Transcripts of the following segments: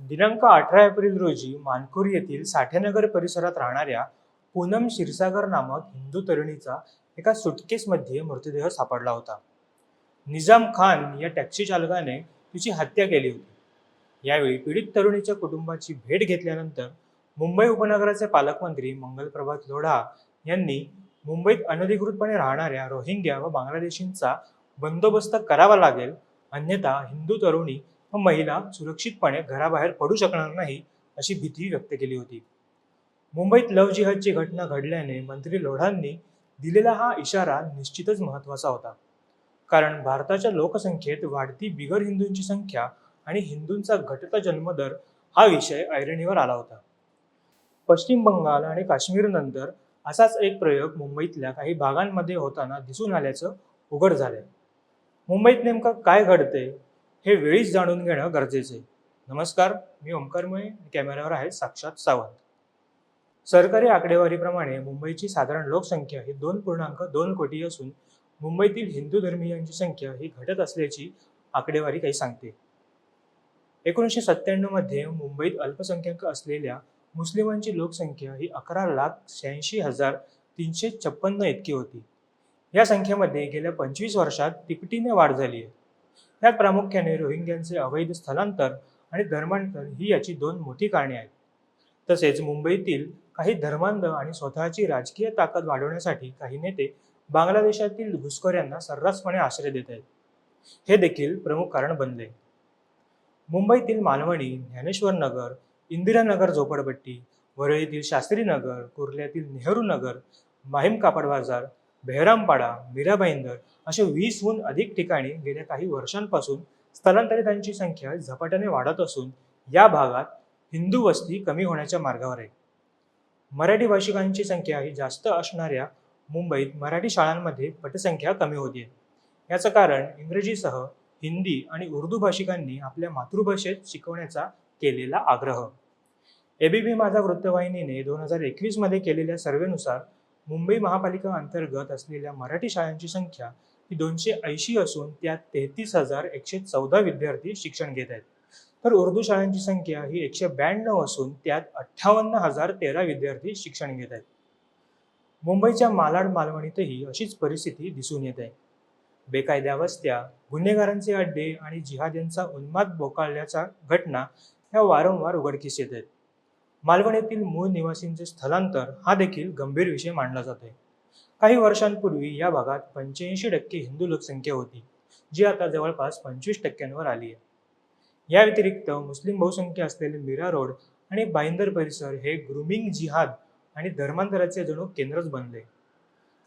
दिनांक अठरा एप्रिल रोजी मानखुर येथील साठेनगर परिसरात राहणाऱ्या पूनम क्षीरसागर नामक हिंदू तरुणीचा एका सुटकेसमध्ये मृतदेह सापडला होता. निजाम खान या टॅक्सी चालकाने तिची हत्या केली होती. यावेळी पीडित तरुणीच्या कुटुंबाची भेट घेतल्यानंतर मुंबई उपनगराचे पालकमंत्री मंगलप्रभात लोढा यांनी मुंबईत अनधिकृतपणे राहणाऱ्या रोहिंग्या व बांगलादेशींचा बंदोबस्त करावा लागेल अन्यथा हिंदू तरुणी व महिला सुरक्षितपणे घराबाहेर पडू शकणार नाही अशी भीती व्यक्त केली होती. मुंबईत लव जिहादची घटना घडल्याने मंत्री लोढांनी दिलेला हा इशारा निश्चितच महत्त्वाचा होता. कारण भारताच्या लोकसंख्येत वाढती बिगर हिंदूंची संख्या आणि हिंदूंचा घटता जन्मदर हा विषय ऐरणीवर आला होता. पश्चिम बंगाल आणि काश्मीरनंतर असाच एक प्रयोग मुंबईतल्या काही भागांमध्ये होताना दिसून आल्याचं उघड झालंय. मुंबईत नेमकं काय घडते हे वेळीच जाणून घेणं गरजेचं आहे. नमस्कार मी ओंकारमय कॅमेऱ्यावर आहे साक्षात सावंत. सरकारी आकडेवारीप्रमाणे मुंबईची साधारण लोकसंख्या ही दोन पूर्णांक दोन कोटी असून मुंबईतील हिंदू धर्मीयांची संख्या ही घटत असल्याची आकडेवारी काही सांगते. एकोणीसशे सत्त्याण्णवमध्ये मुंबईत अल्पसंख्याक असलेल्या मुस्लिमांची लोकसंख्या ही अकरा लाख शहाऐंशी हजार तीनशे छप्पन्न इतकी होती. या संख्येमध्ये गेल्या पंचवीस वर्षात तिपटीने वाढ झाली आहे. यात प्रामुख्याने रोहिंग्यांचे अवैध स्थलांतर आणि धर्मांतर ही याची दोन मोठी कारणे आहेत. तसेच मुंबईतील काही धर्मांध आणि स्वतःची राजकीय ताकद वाढवण्यासाठी काही नेते बांगलादेशातील घुसखोऱ्यांना सर्रासपणे आश्रय देत आहेत. हे देखील प्रमुख कारण बनले. मुंबईतील मालवणी ज्ञानेश्वर नगर इंदिरानगर झोपडपट्टी वरळीतील शास्त्रीनगर कुर्ल्यातील नेहरू नगर माहीम कापड बाजार बेहरामपाडा मीराबाईंदर असे वीसहून अधिक ठिकाणी गेल्या काही वर्षांपासून स्थलांतरितांची संख्या झपाट्याने वाढत असून या भागात हिंदू वस्ती कमी होण्याच्या मार्गावर आहे. मराठी भाषिकांची संख्या ही जास्त असणाऱ्या मुंबईत मराठी शाळांमध्ये पटसंख्या कमी होते याचं कारण इंग्रजीसह हिंदी आणि उर्दू भाषिकांनी आपल्या मातृभाषेत शिकवण्याचा केलेला आग्रह. एबीबी माझा वृत्तवाहिनीने दोन हजार एकवीसमध्ये केलेल्या सर्वेनुसार मुंबई महापालिका अंतर्गत असलेल्या मराठी शाळांची संख्या ही दोनशे ऐंशी असून त्यात तेहतीस हजार एकशे चौदा विद्यार्थी शिक्षण घेत आहेत. तर उर्दू शाळांची संख्या ही एकशे ब्याण्णव असून त्यात अठ्ठावन्न हजार तेरा विद्यार्थी शिक्षण घेत आहेत. मुंबईच्या मालाड मालवणीतही अशीच परिस्थिती दिसून येत आहे. बेकायद्या वस्त्या गुन्हेगारांचे अड्डे आणि जिहाद्यांचा उन्माद बोकाळल्याच्या घटना ह्या वारंवार उघडकीस येत आहेत. मालवण येथील मूळ निवासींचे स्थलांतर हा देखील गंभीर विषय मानला जातोय काही वर्षांपूर्वी या भागात पंच्याऐंशी टक्के हिंदू लोकसंख्या होती जी आता जवळपास पंचवीस टक्क्यांवर आली आहे. या व्यतिरिक्त मुस्लिम बहुसंख्या असलेले मीरा रोड आणि बाईंदर परिसर हे ग्रुमिंग जिहाद आणि धर्मांतराचे जणू केंद्रच बनले.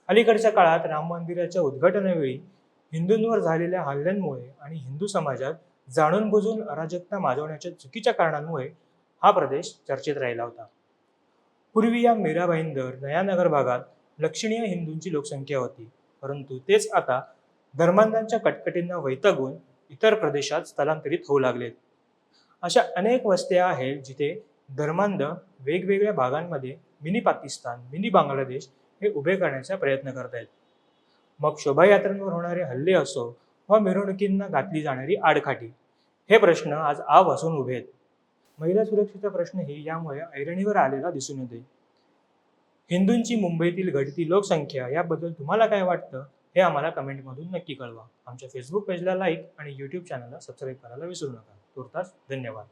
अलीकडच्या काळात राम मंदिराच्या उद्घाटनावेळी हिंदूंवर झालेल्या हल्ल्यांमुळे आणि हिंदू समाजात जाणून बुजून अराजकता माजवण्याच्या चुकीच्या कारणांमुळे हा प्रदेश चर्चेत राहिला होता. पूर्वी या मीरा भाईंदर नयानगर भागात लक्षणीय हिंदूंची लोकसंख्या होती. परंतु तेच आता धर्मांधांच्या कटकटींना वैतागून इतर प्रदेशात स्थलांतरित होऊ लागलेत अशा अनेक वस्त्या आहेत जिथे धर्मांध वेगवेगळ्या भागांमध्ये मिनी पाकिस्तान मिनी बांगलादेश हे उभे करण्याचा प्रयत्न करत आहेत. मग शोभायात्रांवर होणारे हल्ले असो वा मिरवणुकींना घातली जाणारी आडखाटी हे प्रश्न आज आ वासून उभे आहेत. महिला सुरक्षेचा प्रश्नही यामुळे ऐरणीवर आलेला दिसून येते हिंदूंची मुंबईतील घटती लोकसंख्या याबद्दल तुम्हाला काय वाटतं हे आम्हाला कमेंटमधून नक्की कळवा. आमच्या फेसबुक पेजला लाईक आणि यूट्यूब चॅनलला सबस्क्राईब करायला विसरू नका. तुर्तास धन्यवाद.